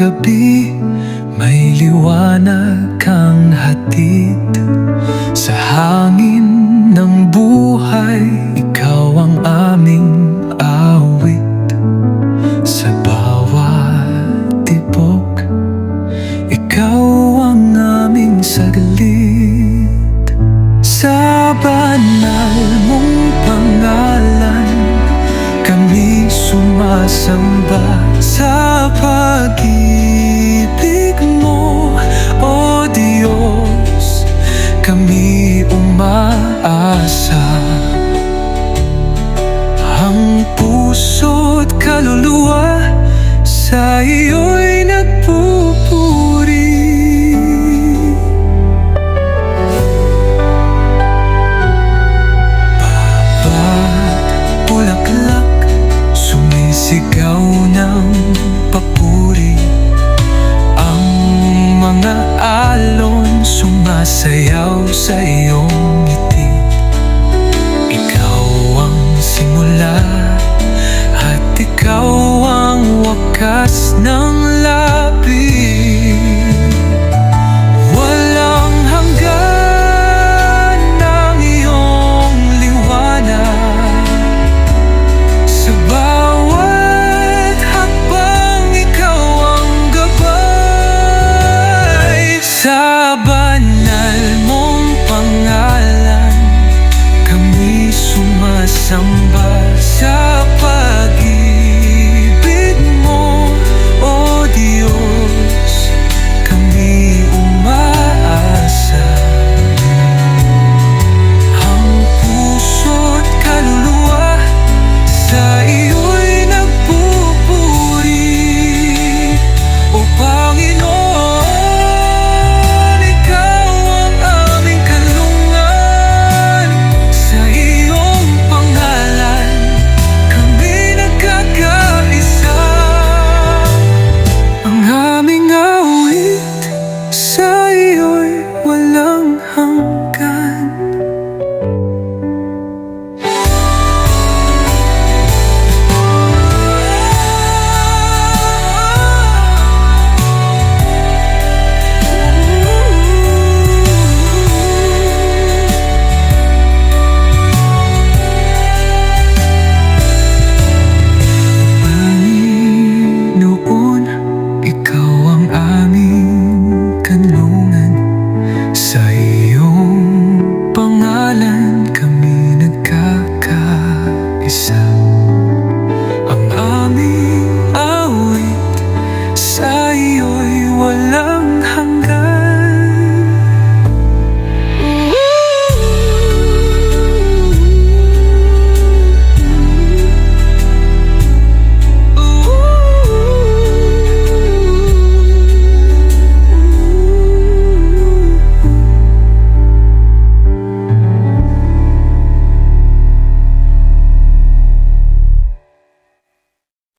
gabi May liwanag kang hatid. Sa hangin ng buhay Ikaw ang aming awit. Sa bawat tibok Ikaw ang aming saglit. Sa banal mong pangalan Kami sumasamba. puso at kaluluwa sa iyo'y nagpupuri. Papa, bulaklak, sumisigaw papuri. Ang mga alon sumasayaw sa iyo. 넌